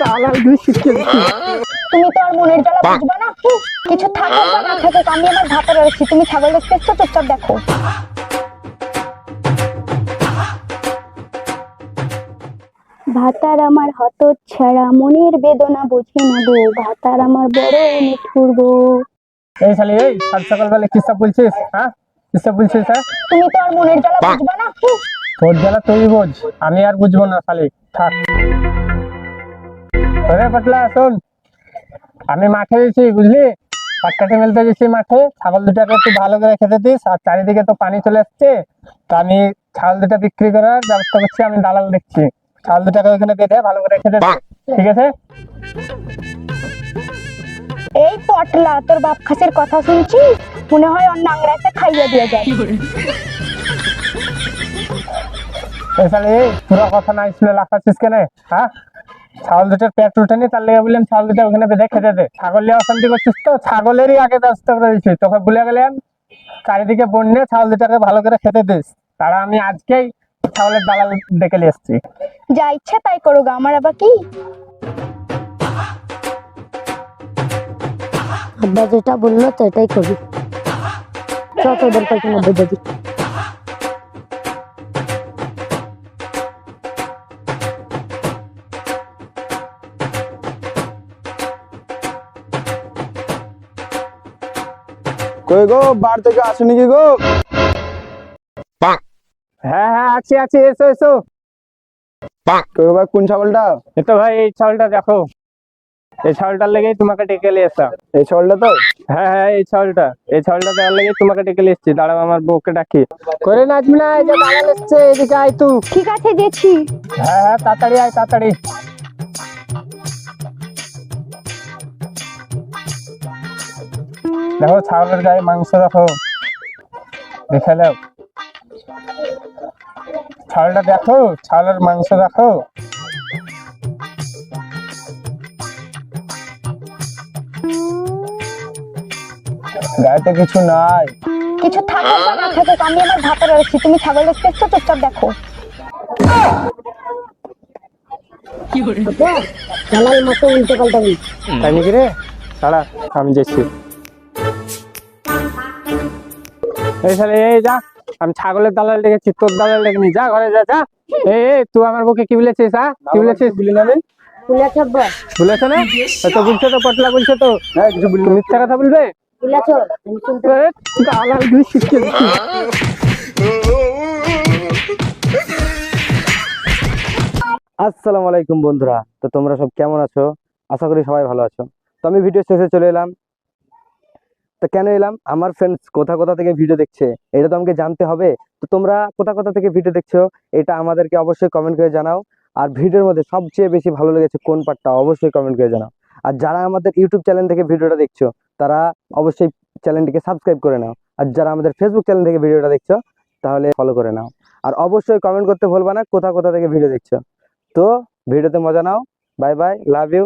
গালাল দিয়ে শিখিয়ে তুমি তো আর মনের জ্বালা বুঝবে না? কিছু থাকুক বা না থাকুক আমি আমার ভাতে রয়েছি। তুমি ছাগল দেখতে এসছো চুপচাপ দেখো। ভাতার আমার হত ছাড়া মনের বেদনা বুঝে না গো ভাতার আমার বড় মিঠুর গো এই শালি এই সাত সকালবেলা কিসব বলছিস হ্যাঁ? কিসব বলছিস হ্যাঁ? তুমি তো আর মনের জ্বালা বুঝবে না? তোর জ্বালা তুই বোঝ আমি আর বুঝব না শালি। থাক। ওরে পাতলা শোন আমি মাঠে গেছি বুঝলি? পাটকাঠি মেলতে গেছি মাঠে। ছাগল দুটাকে একটু ভালো করে খেতে দিস আর চারিদিকে তো পানি চলে আসছে। তো আমি ছাগল দুটা বিক্রি করার ব্যবস্থা করছি আমি দালাল দেখছি। ছাগল দুটাকে ওখানে বেঁধে ভালো করে খেতে ঠিক আছে? এই পটলা তোর বাপ খাসের কথা শুনছি? মনে হয় অন্য আংরাতে খাইয়ে দিয়ে যায়। এই শালি পুরো কথা না শুনে লাফাচ্ছিস কেন হ্যাঁ? ছাগল দুটার পেট উঠেনি তার লেগে বললাম ছাগল দুটা ওখানে বেঁধে খেতে দে ছাগল নিয়ে অশান্তি করছিস তো? ছাগলেরই আগে ব্যবস্থা করে দিচ্ছি তোকে ভুলে গেলাম। চারিদিকে বন্যে ছাগল দুটাকে ভালো করে খেতে দিস। তারা আমি আজকেই ছাগলের দালাল ডেকে নিয়ে এসছি। যা ইচ্ছা তাই করুক আমার আবার কি? আব্বা যেটা বলল তো এটাই করবি চ তোদের পেছনে কই গো বার থেকে আসেনি কি গো? হ্যাঁ হ্যাঁ আছি আছি এসো এসো। কই ভাই কোন ছাগলটা? এই তো ভাই এই ছাগলটা দেখো। এই ছাগলটার লেগেই তোমাকে ডেকে নিয়ে এসা এই ছাগলটা তো? হ্যাঁ হ্যাঁ এই ছাগলটা। এই ছাগলটা দেওয়ার লেগে তোমাকে ডেকে নিয়ে এসছি। দাঁড়াও আমার বউকে ডাকি। করে নাচবি না এই যে দালাল এসছে এদিকে আয় তুই ঠিক আছে গেছি হ্যাঁ হ্যাঁ তাড়াতাড়ি আয় তাড়াতাড়ি। দেখো ছাগলের গায়ে মাংস দেখো দেখে নাও। ছাগলটা দেখো ছাগলের মাংস দেখো গায়েতে কিছু নাই। কিছু থাকুক বা না থাকুক আমি আমার ভাতে রয়েছি। তুমি ছাগল দেখতে এসছো চুপচাপ দেখো। জানাল মতো উল্টো পাল্টা তাই নাকি রে? দাঁড়া আমি যাচ্ছি। এই যা আমি ছাগলের দালাল ডেকেছি তোর দালাল ডেকেনি যা ঘরে যা যা। এই এই তুই আমার বুকে কি বলেছিস হ্যাঁ? কি বলেছিস? বলি না বলেছে না? তো বলছে তো পটলা বলছে তো। হ্যাঁ তুমি মিথ্যা কথা বলবে? দালাল আসসালামু আলাইকুম বন্ধুরা তো তোমরা সব কেমন আছো? আশা করি সবাই ভালো আছো। তো আমি ভিডিও শেষে চলে এলাম। তো কেন এলাম? আমার ফ্রেন্ডস কোথা কোথা থেকে ভিডিও দেখছে? এটা তো আমাকে জানতে হবে। তো তোমরা কোথা কোথা থেকে ভিডিও দেখছ? এটা আমাদেরকে অবশ্যই কমেন্ট করে জানাও। আর ভিডিওর মধ্যে সবচেয়ে বেশি ভালো লেগেছে কোন পার্টটা অবশ্যই কমেন্ট করে জানাও। আর যারা আমাদের ইউটিউব চ্যানেল থেকে ভিডিওটা দেখছ, তারা অবশ্যই চ্যানেলটিকে সাবস্ক্রাইব করে নাও। আর যারা আমাদের ফেসবুক চ্যানেল থেকে ভিডিওটা দেখছ, তাহলে ফলো করে নাও। আর অবশ্যই কমেন্ট করতে ভুলবা না, কোথা কোথা থেকে ভিডিও দেখছ। তো ভিডিওতে মজা নাও। Bye bye love you